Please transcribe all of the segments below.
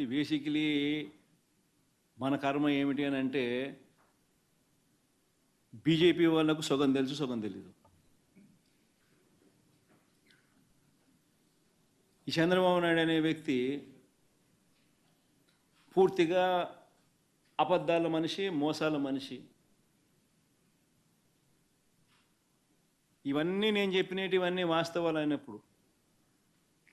Basically మన కర్మ ఏమిటి అని అంటే బీజేపీ వాళ్ళకు సుఖం తెలుసు సుఖం తెలీదు. ఈ చంద్రబాబు నాయుడు అనే వ్యక్తి పూర్తిగా అబద్ధాల మనిషి మోసాల మనిషి. ఇవన్నీ నేను చెప్పినటివన్నీ వాస్తవాలు అయినప్పుడు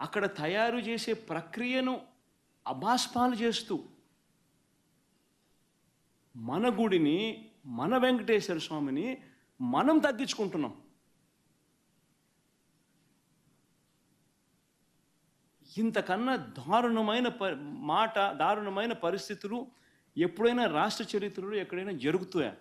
అక్కడ తయారు చేసే ప్రక్రియను అభాస్పాలు చేస్తూ మన గుడిని మన వెంకటేశ్వర స్వామిని మనం తగ్గించుకుంటున్నాం. ఇంతకన్నా దారుణమైన ప మాట దారుణమైన పరిస్థితులు ఎప్పుడైనా రాష్ట్ర చరిత్రలో ఎక్కడైనా జరుగుతాయా?